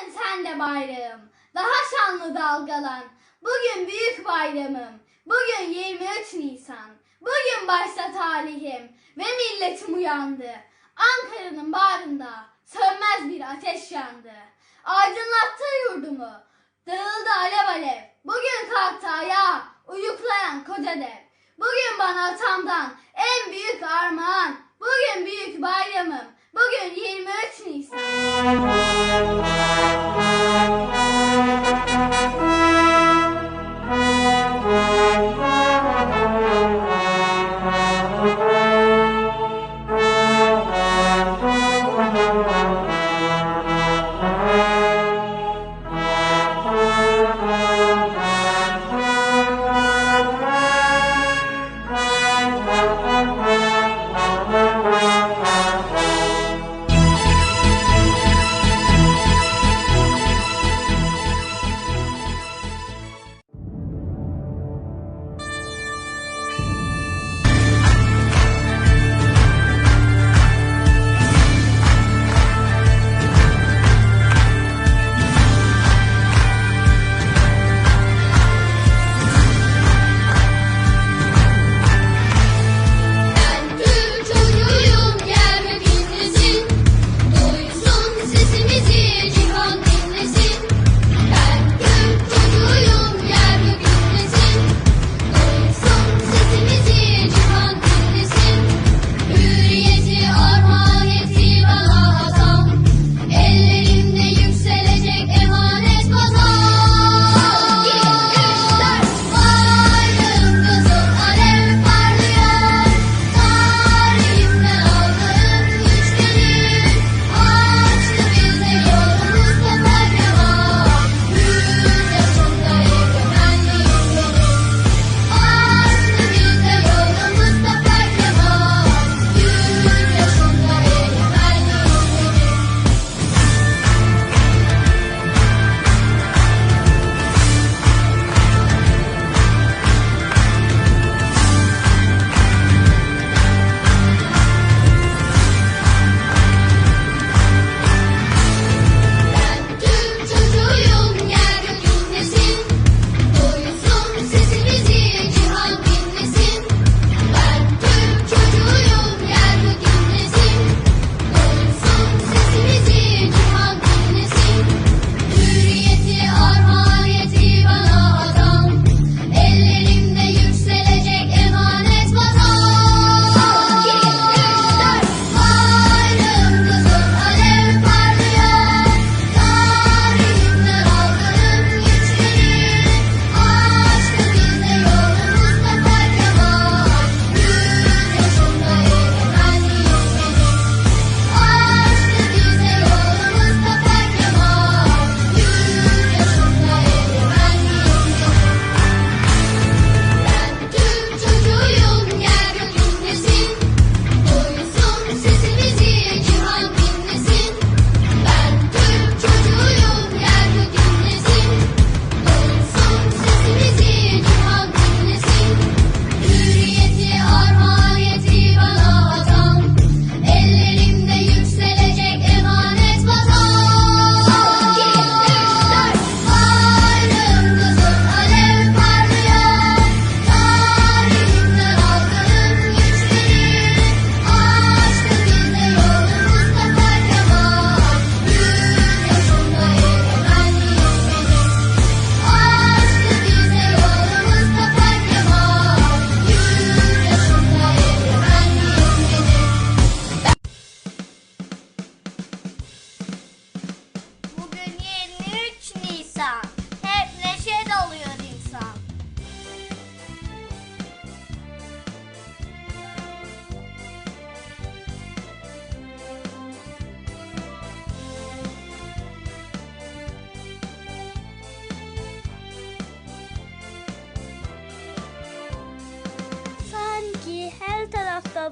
Bugün sen de bayrağım. Daha şanlı dalgalan. Bugün büyük bayramım. Bugün 23 Nisan. Bugün başta talihim ve milletim uyandı. Ankara'nın bağrında sönmez bir ateş yandı. Aydınlattı yurdumu. Dağıldı alev alev. Bugün kalktı ayağa uyuklayan koca dev. Bugün bana atamdan en büyük armağan. Bugün büyük bayramım. Bugün 23 Nisan.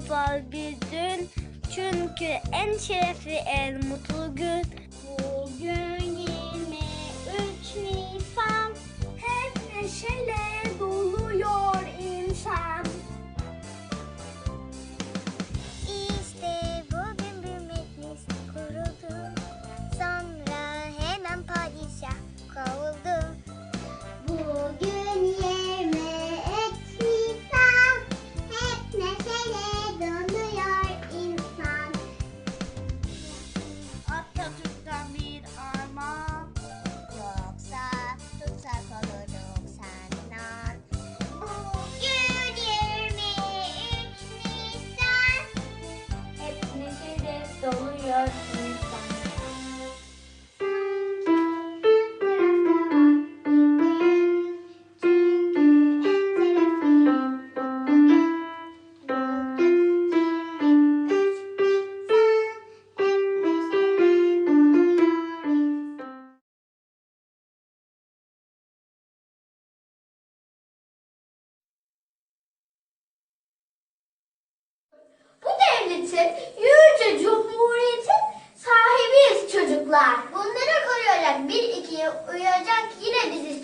bal bir dün. Çünkü en şerefli en mutlu gün.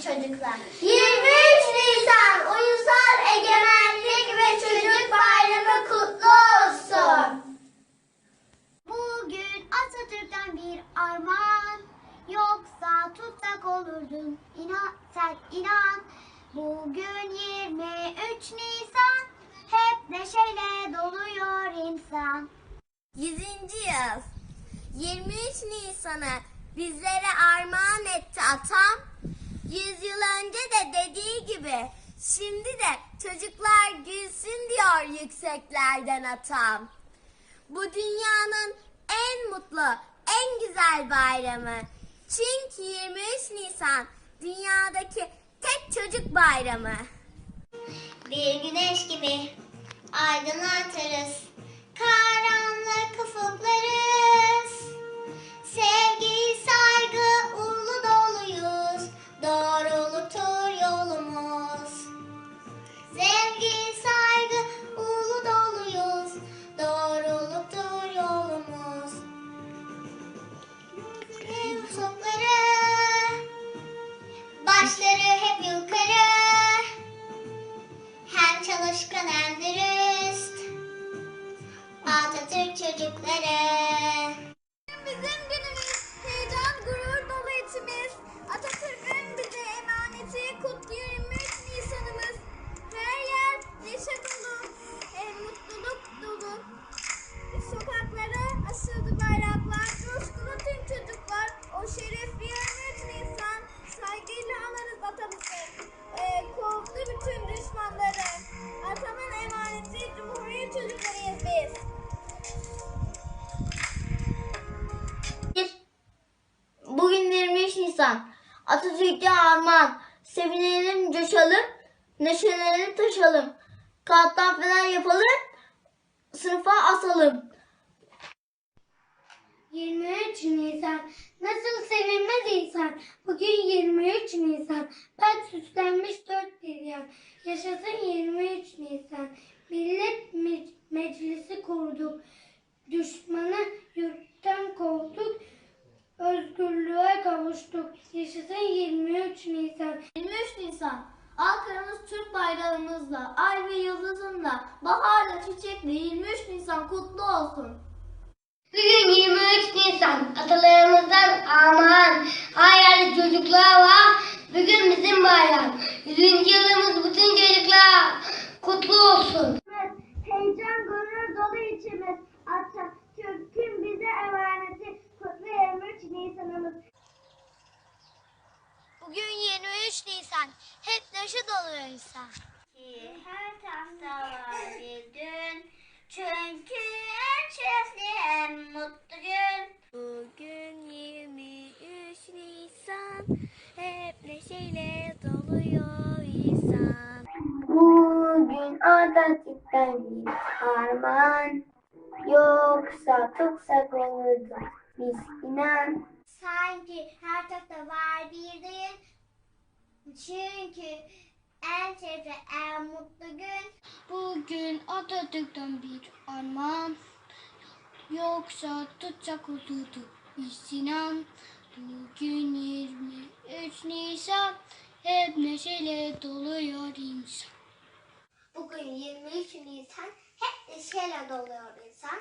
Çocuklar. 23 Nisan Ulusal Egemenlik ve Çocuk Bayramı kutlu olsun. Bugün Atatürk'ten bir armağan Yoksa tutsak olurdun inan, sen inan Bugün 23 Nisan Hep neşeyle doluyor insan 100. yıl. 23 Nisan'ı bizlere armağan etti atam. 100 yıl önce de dediği gibi şimdi de çocuklar gülsün diyor yükseklerden atam. Bu dünyanın en mutlu, en güzel bayramı. Çünkü 23 Nisan dünyadaki tek çocuk bayramı. Bir güneş gibi aydınlatırız Karanlık ufuklarız Sevgi, saygı, Sevgi, insan? Bugün 23 Nisan. Ben süslenmiş dört bir yan. Yaşasın 23 Nisan. Millet Me- Meclisi kurduk. Düşmanı yurttan kovduk. Özgürlüğe kavuştuk. Yaşasın 23 Nisan. 23 Nisan. Ankara'mız Türk bayrağımızla, ay ve yıldızınla, baharla, çiçekle 23 Nisan kutlu olsun. Bugün 23 Nisan. Atalarımızdan. Her yerde çocuklar var. Bugün bizim bayram. 100. yılımız bütün çocuklar. Kutlu olsun. Heyecan gurur dolu içimiz Atatürk'ün bize emaneti Kutlu 23 Nisan'ımız Bugün 23 Nisan. Hep neşe dolu insan. Her tarafta var bir gün Çünkü şerefli en mutlu gün Bugün 23 Nisan. Hep neşeyle doluyor insan. Bugün Atatürk'ten bir armağan. Yoksa tutsak olurdu. Biz inan. Sanki her tarafta var bir gün Çünkü en şerefli en mutlu gün. Bugün Atatürk'ten bir armağan. Yoksa tutacak olurdu bir Sinan Bugün 23 Nisan. Hep neşeyle doluyor insan. Bugün 23 Nisan. Hep neşeyle doluyor insan.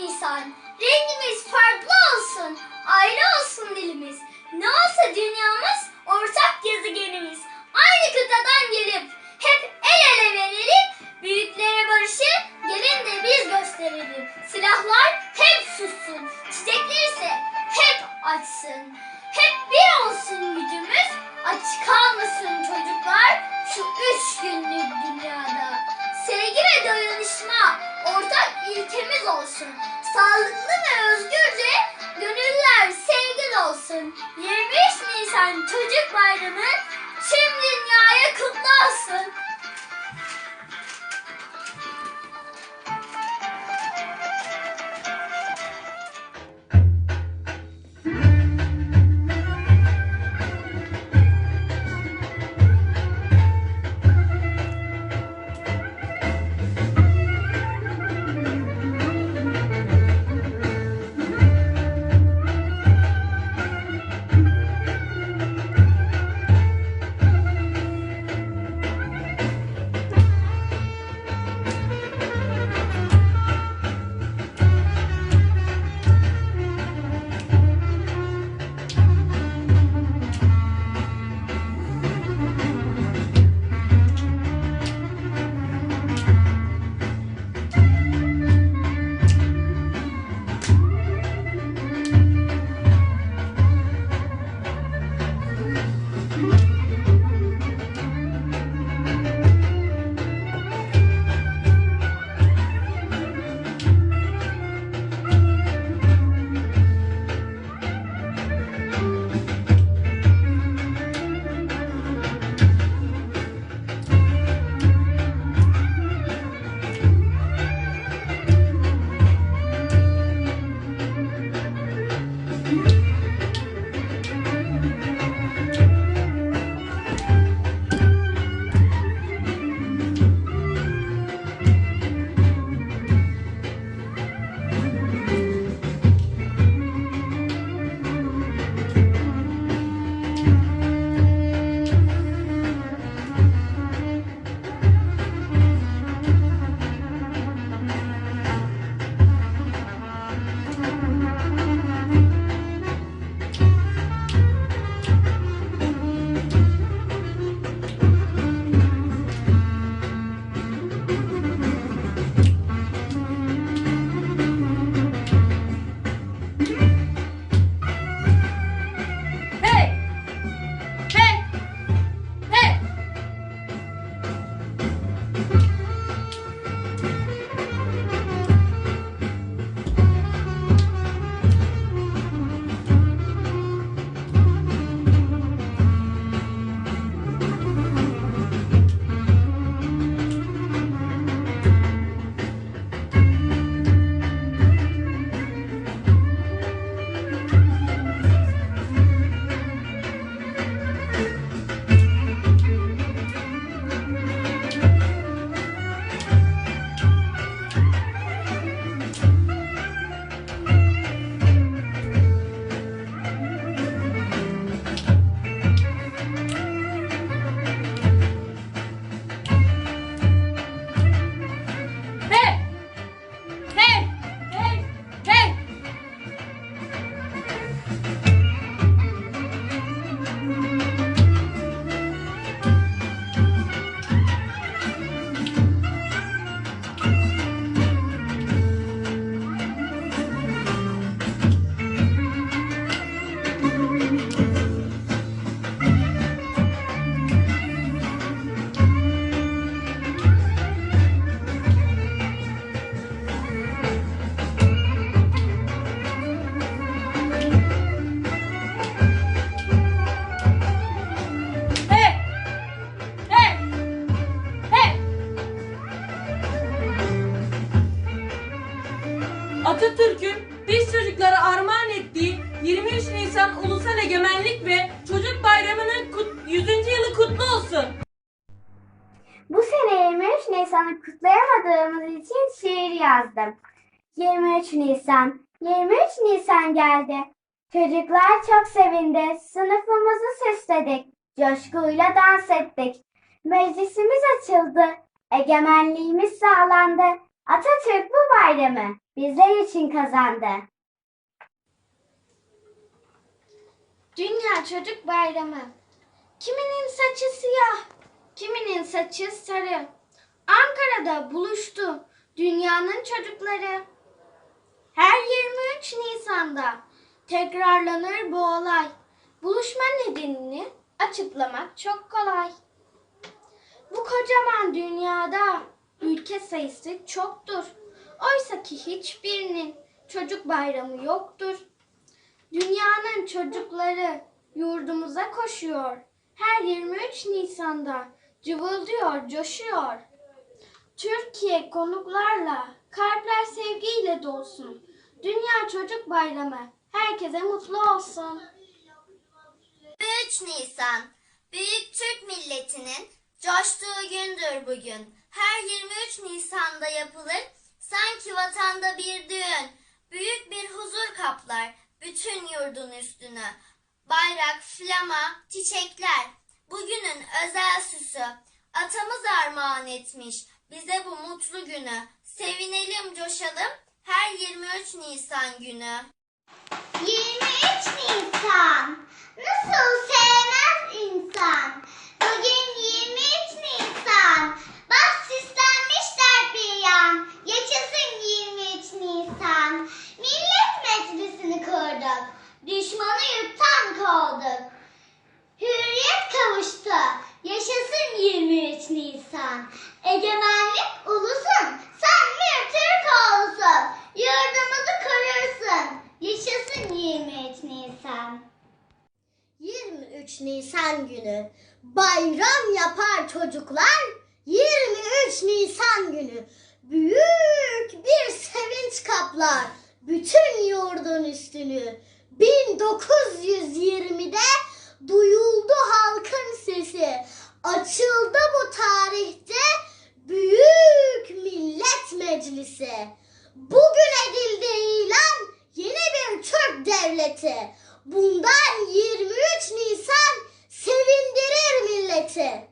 Nisan. Rengimiz farklı olsun, ayrı olsun dilimiz. Ne olsa dünyamız, ortak gezegenimiz. Aynı kıtadan gelip hep el ele verelim. Büyüklere barışı gelin de biz gösterelim. Silahlar hep sussun, çiçekler ise hep açsın. Hep bir olsun gücümüz, aç kalmasın çocuklar şu üç günlük dünyada. Sevgi ve dayanışma ortak ilkemiz olsun. Sağlıklı ve özgürce gönüller sevgi olsun. 23 Nisan Çocuk Bayramı tüm dünyaya kutlu olsun. Kutlayamadığımız için şiir yazdım. 23 Nisan, 23 Nisan geldi. Çocuklar çok sevindi. Sınıfımızı süsledik. Coşkuyla dans ettik. Meclisimiz açıldı. Egemenliğimiz sağlandı. Atatürk bu bayramı bizler için kazandı. Dünya Çocuk Bayramı. Kiminin saçı siyah, kiminin saçı sarı. Ankara'da buluştu dünyanın çocukları. Her 23 Nisan'da tekrarlanır bu olay. Buluşma nedenini açıklamak çok kolay. Bu kocaman dünyada ülke sayısı çoktur. Oysa ki hiçbirinin çocuk bayramı yoktur. Dünyanın çocukları yurdumuza koşuyor. Her 23 Nisan'da cıvıldıyor, coşuyor. Türkiye konuklarla, kalpler sevgiyle dolsun. Dünya Çocuk Bayramı herkese mutlu olsun. 23 Nisan, Büyük Türk milletinin coştuğu gündür bugün. Her 23 Nisan'da yapılır, sanki vatanda bir düğün. Büyük bir huzur kaplar bütün yurdun üstünü. Bayrak, flama, çiçekler, bugünün özel süsü. Atamız armağan etmiş bize bu mutlu günü. Sevinelim, coşalım her 23 Nisan günü. 23 Nisan Nasıl sevmez insan Bugün 23 Nisan Bak süslenmiş dört bir yan Yaşasın 23 Nisan Millet Meclisi'ni kurduk Düşmanı yurttan kovduk Hürriyet kavuştu Yaşasın 23 Nisan Egemenlik ulusun Sen bir Türk oğlusun Yurdumuzu korursun Yaşasın 23 Nisan 23 Nisan günü bayram yapar çocuklar. 23 Nisan günü büyük bir sevinç kaplar bütün yurdun üstünü. 1920'de duyuldu halkın sesi. Açıldı bu tarihte büyük millet meclisi. Bugün edildi ilan yeni bir Türk devleti. Bundan 23 Nisan sevindirir milleti.